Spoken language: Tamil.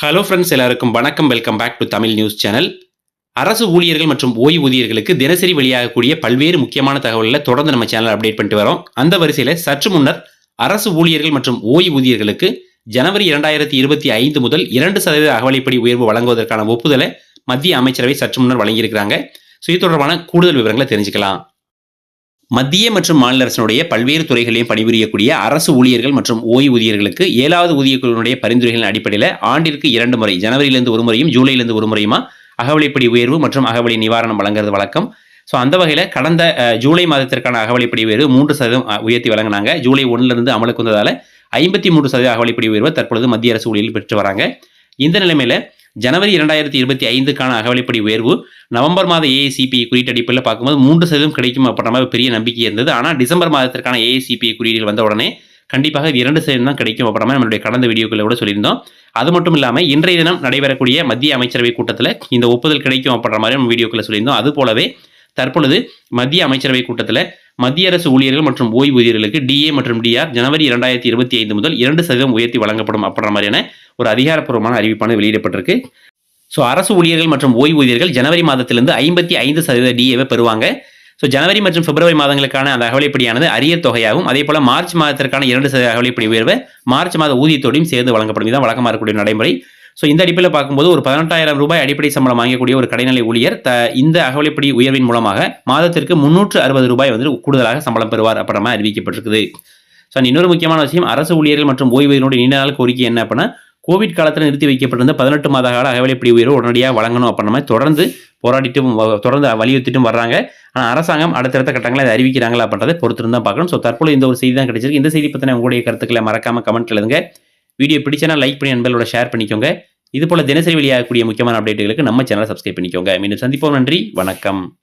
ஹலோ ஃப்ரெண்ட்ஸ் எல்லாருக்கும் வணக்கம். Welcome back to Tamil news channel அரசு ஊழியர்கள் மற்றும் ஓய்வூதியர்களுக்கு தினசரி வெளியாகக்கூடிய பல்வேறு முக்கியமான தகவல்களை தொடர்ந்து நம்ம சேனல் அப்டேட் பண்ணிட்டு வரோம். அந்த வரிசையில் சற்று முன்னர் அரசு ஊழியர்கள் மற்றும் ஓய்வூதியர்களுக்கு ஜனவரி இரண்டாயிரத்தி இருபத்தி ஐந்து முதல் இரண்டு சதவீத அகவலைப்படி உயர்வு வழங்குவதற்கான ஒப்புதலை மத்திய அமைச்சரவை சற்று முன்னர் வழங்கியிருக்கிறாங்க. ஸோ இது தொடர்பான கூடுதல் விவரங்களை தெரிஞ்சுக்கலாம். மத்திய மற்றும் மாநில அரசினுடைய பல்வேறு துறைகளையும் பணிபுரியக்கூடிய அரசு ஊழியர்கள் மற்றும் ஓய்வூதியர்களுக்கு ஏழாவது ஊதியக்குழுவினுடைய பரிந்துரைகளின் அடிப்படையில் ஆண்டிற்கு இரண்டு முறை ஜனவரியிலிருந்து ஒரு முறையும் ஜூலையிலிருந்து ஒரு முறையுமா அகவலைப்படி உயர்வு மற்றும் அகவலை நிவாரணம் வழங்குறது வழக்கம். ஸோ அந்த வகையில் கடந்த ஜூலை மாதத்திற்கான அகவலைப்படி உயர்வு மூன்று சதவீதம் உயர்த்தி வழங்கினாங்க. ஜூலை ஒன்றிலிருந்து அமலுக்கு வந்ததால் ஐம்பத்தி மூன்று சதவீத அகவலைப்படி உயர்வை தற்பொழுது மத்திய அரசு ஊழியர்கள் பெற்று வராங்க. இந்த நிலைமையில் ஜனவரி இரண்டாயிரத்தி இருபத்தி ஐந்துக்கான அகவலைப்படி உயர்வு நவம்பர் மாத ஏஐசிபி குறியீட்டு அடிப்படையில் பார்க்கும்போது மூன்று சதவீதம் கிடைக்கும் அப்படின்ற மாதிரி பெரிய நம்பிக்கை இருந்தது. ஆனால் டிசம்பர் மாதத்திற்கான ஏஐசிபி குறியீடுகள் வந்த உடனே கண்டிப்பாக இது இரண்டு சதவீதம் தான் கிடைக்கும் அப்படின்ற மாதிரி நம்மளுடைய கடந்த வீடியோக்களை கூட சொல்லியிருந்தோம். அது மட்டும் இல்லாமல் இன்றைய தினம் நடைபெறக்கூடிய மத்திய அமைச்சரவை கூட்டத்தில் இந்த ஒப்புதல் கிடைக்கும் அப்படின்ற மாதிரி நம்ம வீடியோக்களை சொல்லியிருந்தோம். அது போலவே தற்பொழுது மத்திய அமைச்சரவை கூட்டத்தில் மத்திய அரசு ஊழியர்கள் மற்றும் ஓய்வூதியர்களுக்கு டிஏ மற்றும் டிஆர் ஜனவரி இரண்டாயிரத்தி இருபத்தி ஐந்து முதல் இரண்டு சதவீதம் உயர்த்தி வழங்கப்படும் அப்படின்ற மாதிரியான ஒரு அதிகாரப்பூர்வமான அறிவிப்பானது வெளியிடப்பட்டிருக்கு. ஸோ அரசு ஊழியர்கள் மற்றும் ஓய்வூதியர்கள் ஜனவரி மாதத்திலிருந்து ஐம்பத்தி ஐந்து சதவீத டிஏவை பெறுவாங்க. ஸோ ஜனவரி மற்றும் பிப்ரவரி மாதங்களுக்கான அந்த அகவலைப்படியானது அரிய தொகையாகும். அதே போல் மார்ச் மாதத்திற்கான இரண்டு சதவீத அகவலைப்படி உயர்வை மார்ச் மாத ஊதியத்தோடையும் சேர்ந்து வழங்கப்படும். இதுதான் வழக்கமாக இருக்கக்கூடிய நடைமுறை. ஸோ இந்த அடிப்படையில் பார்க்கும்போது ஒரு பதினெட்டாயிரம் ரூபாய் அடிப்படை சம்பளம் வாங்கக்கூடிய ஒரு கடைநிலை ஊழியர் த இந்த அகவலைப்படி உயர்வின் மூலமாக மாதத்திற்கு முன்னூற்று அறுபது ரூபாய் வந்து கூடுதலாக சம்பளம் பெறுவார் அப்படின்ற மாதிரி அறிவிக்கப்பட்டிருக்குது. ஸோ இன்னொரு முக்கியமான விஷயம் அரசு ஊழியர்கள் மற்றும் ஓய்வூதியனுடைய நீண்ட நாள் கோரிக்கை என்ன அப்படின்னா கோவிட் காலத்தில் நிறுத்தி வைக்கப்பட்டிருந்த பதினெட்டு மாத கால அகவிலைப்படி உயர்வு உடனடியாக வழங்கணும் அப்படின்ற மாதிரி தொடர்ந்து போராடிட்டும் வ- தொடர்ந்து வலியுறுத்திட்டும் வர்றாங்க. ஆனால் அரசாங்கம் அடுத்தடுத்த கட்டங்களை அதை அறிவிக்கிறாங்களா அப்படின்றதை பொறுத்திருந்து தான் பார்க்கணும். ஸோ தற்போது இந்த ஒரு செய்தி தான் கிடைச்சிருக்கு. இந்த செய்தி பற்றின உங்களுடைய கருத்துக்களை மறக்காம கமெண்ட் எழுதுங்க. வீடியோ பிடிச்சனா லைக் பண்ணி நண்பர்களோட ஷேர் பண்ணிக்கோங்க. இது போல் தினசரி வெளியாகக்கூடிய முக்கியமான அப்டேட்டுகளுக்கு நம்ம சேனலை சப்ஸ்கிரைப் பண்ணிக்கோங்க. மீண்டும் சந்திப்போம். நன்றி. வணக்கம்.